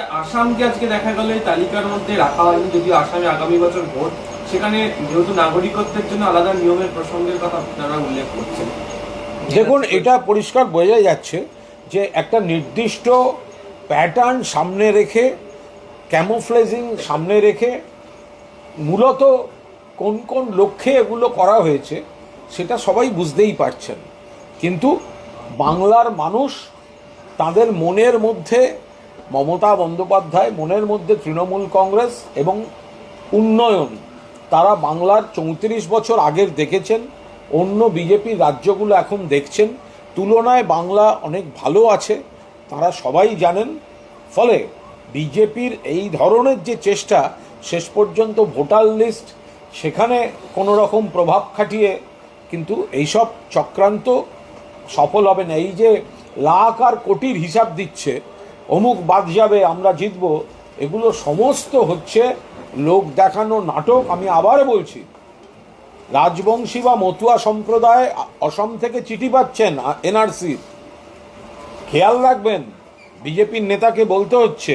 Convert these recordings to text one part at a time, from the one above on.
আসামকে আজকে দেখা গেল, এই তালিকার মধ্যে রাখা হয়নি, যদিও আসামে আগামী বছর ভোট। সেখানে যেহেতু নাগরিকত্বের জন্য আলাদা নিয়মের প্রসঙ্গের কথা আপনারা উল্লেখ করছেন। দেখুন, এটা পরিষ্কার বোঝা যাচ্ছে যে একটা নির্দিষ্ট প্যাটার্ন সামনে রেখে ক্যামোফ্লেজিং সামনে রেখে মূলত কোন কোন লক্ষ্যে এগুলো করা হয়েছে, সেটা সবাই বুঝতেই পারছেন। কিন্তু বাংলার মানুষ তাদের মনের মধ্যে মমতা বন্দ্যোপাধ্যায় মনের মধ্যে তৃণমূল কংগ্রেস এবং উন্নয়ন। তারা বাংলার চৌত্রিশ বছর আগের দেখেছেন, অন্য বিজেপির রাজ্যগুলো এখন দেখছেন। তুলনায় বাংলা অনেক ভালো আছে, তারা সবাই জানেন। ফলে বিজেপির এই ধরনের যে চেষ্টা, শেষ পর্যন্ত ভোটার লিস্ট, সেখানে কোনো রকম প্রভাব খাটিয়ে কিন্তু এইসব চক্রান্ত সফল হবে না। এই যে লাখ আর কোটির হিসাব দিচ্ছে অমুক বাদ যাবে, আমরা জিতব। এগুলো সমস্ত হচ্ছে লোক দেখানো নাটক, আমি আবার বলছি। রাজবংশী বা মতুয়া সম্প্রদায় অসম থেকে চিঠি পাচ্ছেন এনআরসি। খেয়াল রাখবেন, বিজেপির নেতাকে বলতে হচ্ছে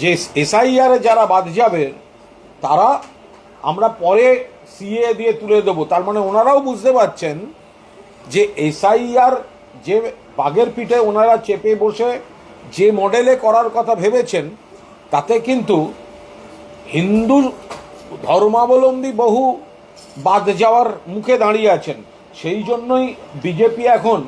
যে, এসআইআরে যারা বাদ যাবে, তারা আমরা পরে সিএ দিয়ে তুলে দেবো। তার মানে ওনারাও বুঝতে পারছেন যে, এসআইআর যে বাঘের পিঠে ওনারা চেপে বসে যে মডেলে করার কথা ভেবেছেন তাতে কিন্তু হিন্দু ধর্মাবলম্বী বহু বাদ যাওয়ার মুখে দাঁড়িয়ে আছেন। সেই জন্যই বিজেপি এখন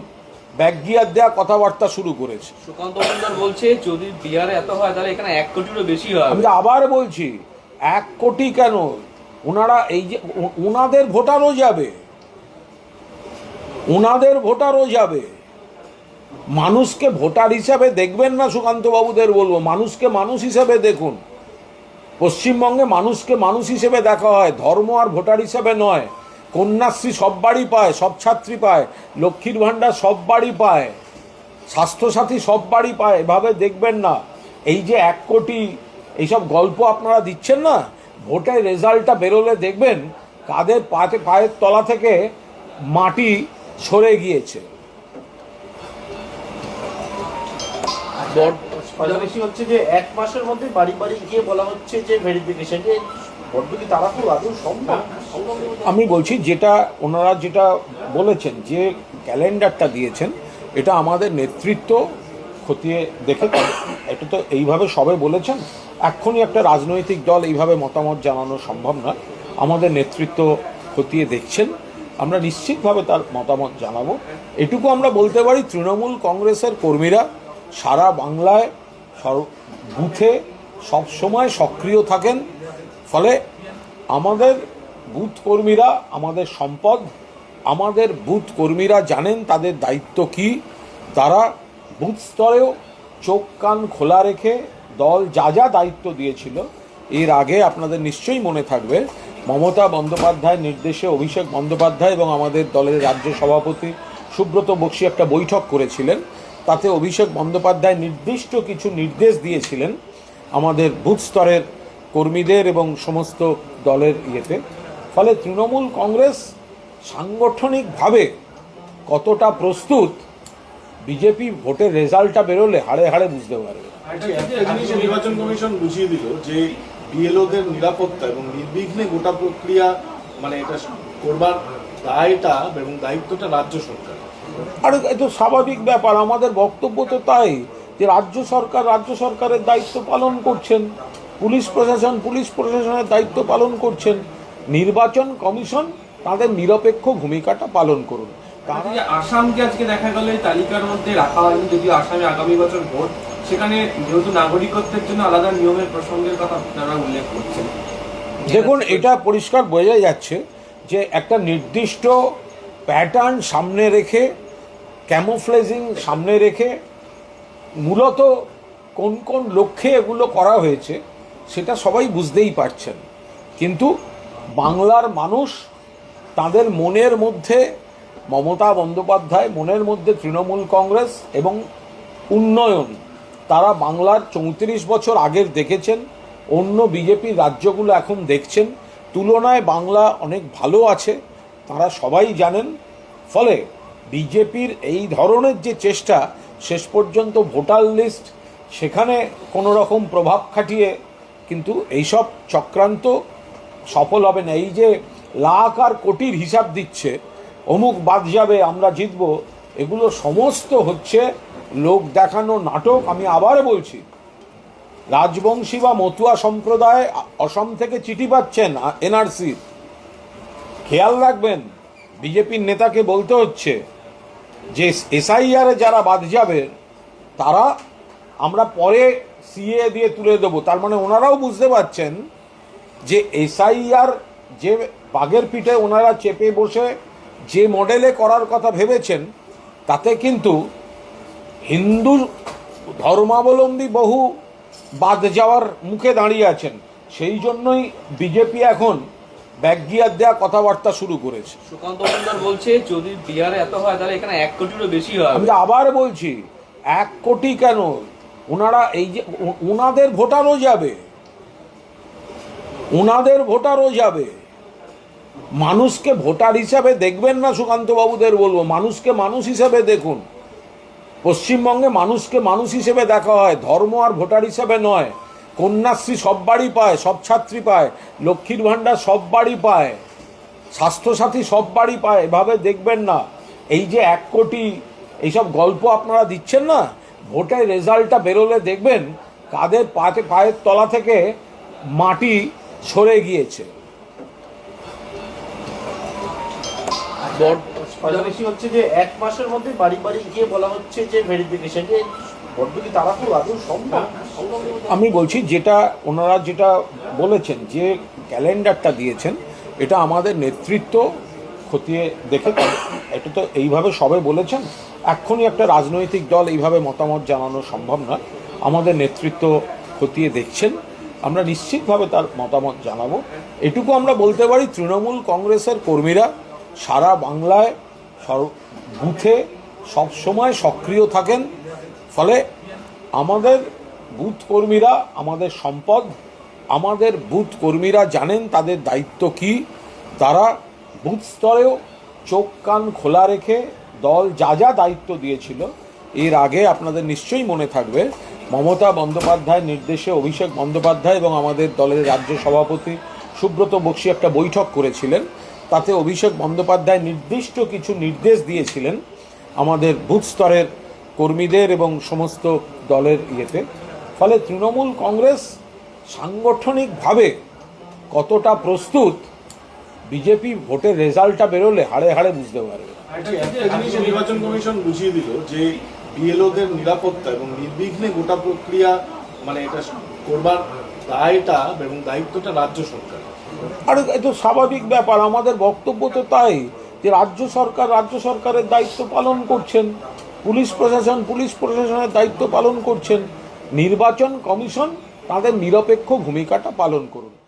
ব্যাকগিয়ার দেওয়া কথাবার্তা শুরু করেছে। সুকান্ত মজুমদার বলছে যদি বিহারে এত হয় তাহলে এখানে এক কোটিরও বেশি হয় আমি আবার বলছি এক কোটি কেন? ওনারা এই যে ওনাদের ভোটারও যাবে। ওনাদের ভোটারও যাবে। মানুষকে ভোটার হিসাবে দেখবেন না সুকান্ত বাবুদের বলব, মানুষকে মানুষ হিসাবে দেখুন। পশ্চিমবঙ্গে মানুষকে মানুষ হিসেবে দেখা হয়, ধর্ম আর ভোটার হিসাবে নয়। কন্যাশ্রী সব বাড়ি পায়, সব ছাত্রী পায়, লক্ষ্মীর ভাণ্ডার সব বাড়ি পায়, স্বাস্থ্যসাথী সব বাড়ি পায়, এভাবে দেখবেন না। এই যে এক কোটি, এইসব গল্প আপনারা দিচ্ছেন না? ভোটের রেজাল্টটা বেরোলে দেখবেন, কাদের পাতে, পায়ের তলা থেকে মাটি সরে গিয়েছে। হচ্ছে যে এক মাসের মধ্যে বাড়ি বাড়ি গিয়ে বলা হচ্ছে যে ভেরিফিকেশন আমি বলছি যেটা ওনারা যেটা বলেছেন যে ক্যালেন্ডারটা দিয়েছেন এটা আমাদের নেতৃত্ব খতিয়ে দেখে এটা তো এইভাবে সবে বলেছেন এখনই একটা রাজনৈতিক দল এইভাবে মতামত জানানো সম্ভব নয়। আমাদের নেতৃত্ব খতিয়ে দেখছেন আমরা নিশ্চিতভাবে তার মতামত জানাব। এটুকু আমরা বলতে পারি তৃণমূল কংগ্রেসের কর্মীরা সারা বাংলায় সর- বুথে সবসময় সক্রিয় থাকেন। ফলে আমাদের বুথ কর্মীরা, আমাদের সম্পদ, আমাদের বুথ কর্মীরা জানেন তাদের দায়িত্ব কি। তারা বুথ স্তরেও চোখ কান খোলা রেখে দল যা যা দায়িত্ব দিয়েছিল, এর আগে আপনাদের নিশ্চয়ই মনে থাকবে, মমতা বন্দ্যোপাধ্যায়ের নির্দেশে অভিষেক বন্দ্যোপাধ্যায় এবং আমাদের দলের রাজ্য সভাপতি সুব্রত বক্সী একটা বৈঠক করেছিলেন। তাতে অভিষেক বন্দ্যোপাধ্যায় নির্দিষ্ট কিছু নির্দেশ দিয়েছিলেন আমাদের বুথ স্তরের কর্মীদের এবং সমস্ত দলের ইয়েতে। ফলে তৃণমূল কংগ্রেস সাংগঠনিকভাবে কতটা প্রস্তুত, বিজেপি ভোটের রেজাল্টটা বেরোলে হাড়ে হাড়ে বুঝতে পারবে। একটা নির্বাচন কমিশন বুঝিয়ে দিল যে বিএলওদের নিরাপত্তা এবং নির্বিঘ্নে গোটা প্রক্রিয়া মানে এটা করবার দায়টা এবং দায়িত্বটা রাজ্য সরকার আর এ তো স্বাভাবিক ব্যাপার আমাদের বক্তব্য তো তাই যে রাজ্য সরকার রাজ্য সরকারের দায়িত্ব পালন করছেন পুলিশ প্রশাসন পুলিশ প্রশাসনের দায়িত্ব পালন করছেন নির্বাচন কমিশন তাদের নিরপেক্ষ ভূমিকাটা পালন করুন। তারা যে আসামকে আজকে দেখা গেল এই তালিকার মধ্যে রাখা হয়নি যদিও আসামে আগামী বছর ভোট সেখানে যেহেতু নাগরিকত্বের জন্য আলাদা নিয়মের প্রসঙ্গের কথা আপনারা উল্লেখ করছেন। দেখুন এটা পরিষ্কার বোঝা যাচ্ছে যে একটা নির্দিষ্ট প্যাটার্ন সামনে রেখে ক্যামোফ্লেজিং সামনে রেখে, মূলত কোন কোন লক্ষ্যে এগুলো করা হয়েছে, সেটা সবাই বুঝতেই পারছেন। কিন্তু বাংলার মানুষ তাদের মনের মধ্যে মমতা বন্দ্যোপাধ্যায়, মনের মধ্যে তৃণমূল কংগ্রেস এবং উন্নয়ন, তারা বাংলার চৌত্রিশ বছর আগের দেখেছেন, অন্য বিজেপির রাজ্যগুলো এখন দেখছেন, তুলনায় বাংলা অনেক ভালো আছে। তারা সবাই জানেন, ফলে বিজেপির এই ধরনের যে চেষ্টা, শেষ পর্যন্ত ভোটার লিস্ট, সেখানে কোনো রকম প্রভাব খাটিয়ে কিন্তু এইসব চক্রান্ত সফল হবে না। এই যে লাখ আর কোটির হিসাব দিচ্ছে, অমুক বাদ যাবে, আমরা জিতব, এগুলো সমস্ত হচ্ছে লোক দেখানো নাটক। আমি আবার বলছি, রাজবংশী বা মতুয়া সম্প্রদায় অসম থেকে চিঠি পাচ্ছেন এনআরসির। খেয়াল রাখবেন, বিজেপির নেতাকে বলতে হচ্ছে যে এসআইআরে যারা বাদ যাবে, তারা আমরা পরে সিএ দিয়ে তুলে দেবো। তার মানে ওনারাও বুঝতে পারছেন যে এসআইআর যে বাঘের পিঠে ওনারা চেপে বসে যে মডেলে করার কথা ভেবেছেন, তাতে কিন্তু হিন্দু ধর্মাবলম্বী বহু বাদ যাওয়ার মুখে দাঁড়িয়ে আছেন। সেই জন্যই বিজেপি এখন ব্যাকগিয়ার দেওয়া কথাবার্তা শুরু করেছে। সুকান্ত মজুমদার বলছে যদি বিহারে এত হয় তাহলে এখানে এক কোটিরও বেশি হবে। আমি আবার বলছি এক কোটি কেন? ওনারা এই যে ওনাদের ভোটারও যাবে। ওনাদের ভোটারও যাবে। মানুষকে ভোটার হিসাবে দেখবেন না সুকান্ত বাবুদের বলব মানুষকে মানুষ হিসাবে দেখুন। পশ্চিমবঙ্গে মানুষকে মানুষ হিসেবে দেখা হয় ধর্ম আর ভোটার হিসাবে নয়। কন্যাশ্রী সব বাড়ি পায়, সব ছাত্রী পায়, লক্ষ্মীর ভাণ্ডার সব বাড়ি পায়, স্বাস্থ্যসাথী সব বাড়ি পায়, এভাবে দেখবেন না। এই যে এক কোটি এইসব গল্প আপনারা দিচ্ছেন না, ভোটের রেজাল্টটা বেরোলে দেখবেন কাদের পাতে, পায়ের তলা থেকে মাটি সরে গিয়েছে। হচ্ছে যে এক মাসের মধ্যে বাড়ি বাড়ি গিয়ে বলা হচ্ছে যে ভেরিফিকেশন যে বড্ড কি তাড়াহুড়ো, আদৌ সম্ভব? আমি বলছি যেটা ওনারা যেটা বলেছেন, যে ক্যালেন্ডারটা দিয়েছেন, এটা আমাদের নেতৃত্ব খতিয়ে দেখে এটা তো এইভাবে সবে বলেছেন। এক্ষুনি একটা রাজনৈতিক দল এইভাবে মতামত জানানো সম্ভব নয়। আমাদের নেতৃত্ব খতিয়ে দেখছেন। আমরা নিশ্চিতভাবে তার মতামত জানাব। এটুকু আমরা বলতে পারি, তৃণমূল কংগ্রেসের কর্মীরা সারা বাংলায় সর- বুথে সবসময় সক্রিয় থাকেন। ফলে আমাদের বুথ কর্মীরা আমাদের সম্পদ, আমাদের বুথ কর্মীরা জানেন তাদের দায়িত্ব কি। তারা বুথ স্তরেও চোখ কান খোলা রেখে দল যা যা দায়িত্ব দিয়েছিল, এর আগে আপনাদের নিশ্চয়ই মনে থাকবে, মমতা বন্দ্যোপাধ্যায়ের নির্দেশে অভিষেক বন্দ্যোপাধ্যায় এবং আমাদের দলের রাজ্য সভাপতি সুব্রত বক্সী একটা বৈঠক করেছিলেন। তাতে অভিষেক বন্দ্যোপাধ্যায় নির্দিষ্ট কিছু নির্দেশ দিয়েছিলেন আমাদের বুথ স্তরের কর্মীদের এবং সমস্ত দলের ইয়েতে। ফলে তৃণমূল কংগ্রেস সাংগঠনিকভাবে কতটা প্রস্তুত বিজেপি ভোটের রেজাল্টটা বেরোলে হাড়ে হাড়ে বুঝতে পারবে। জিনিস নির্বাচন কমিশন বুঝিয়ে দিল যে বিএলওদের নিরাপত্তা এবং নির্বিঘ্নে গোটা প্রক্রিয়া মানে এটা করবার দায়টা এবং দায়িত্বটা রাজ্য সরকার। আর এ তো স্বাভাবিক ব্যাপার আমাদের বক্তব্য তো তাই যে রাজ্য সরকার রাজ্য সরকারের দায়িত্ব পালন করছেন পুলিশ প্রশাসন পুলিশ প্রশাসনের দায়িত্ব পালন করছেন। নির্বাচন কমিশন তাদের নিরপেক্ষ ভূমিকাটা পালন করুন।